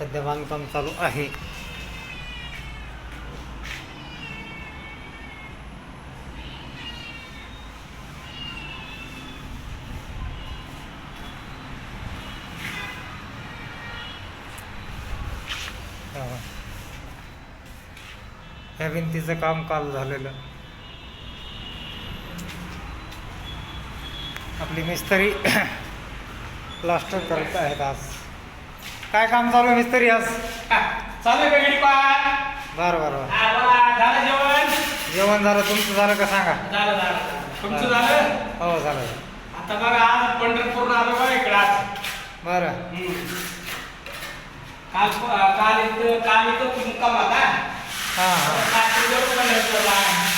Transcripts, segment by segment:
सध्या बांधकाम चालू आहे. ह्या भिंतीचं काम काल झालेलं. आपली मिस्त्री प्लास्टर करत आहेत आज. काय काम चालू आहे मिस्त्री आज? चालू आहे गडी बरं बरं बरं. झालं जेवण? जेवण झालं तुमचं झालं का सांगा? झालं झालं. तुमचं झालं? हो झालं आता बघा आज पंढरपूर आलो बघा इकडं आज. बरं. काल काल इथं काल इथं मुक्काम होता. हां हां.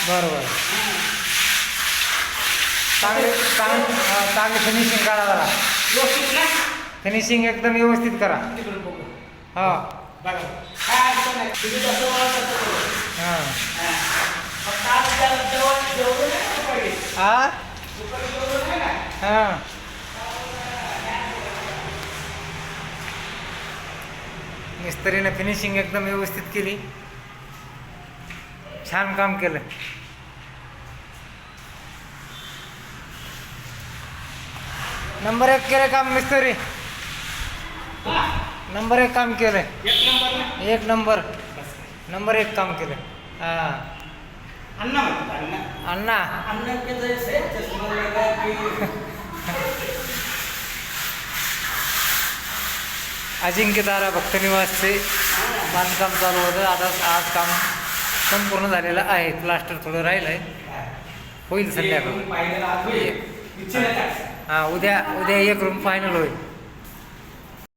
बरं बरं. चांगले चांगले चांगली फिनिशिंग करा जरा. व्यवस्थित ना? फिनिशिंग एकदम व्यवस्थित करा. हो. हा. हां. मिस्त्रीने फिनिशिंग एकदम व्यवस्थित केली. छान काम केलं. नंबर एक केलं काम मिस्त्री. नंबर एक काम केलं एक नंबर नंबर. नंबर एक काम केलं हां. अण्णा अण्णा. लगा के. अजिंक्यतारा भक्तनिवासचे बांधकाम चालू होतं. आता आज काम संपूर्ण झालेलं आहे. प्लास्टर थोडं राहिलं आहे होईल संध्याकाळी. हां उद्या उद्या एक रूम फायनल होईल.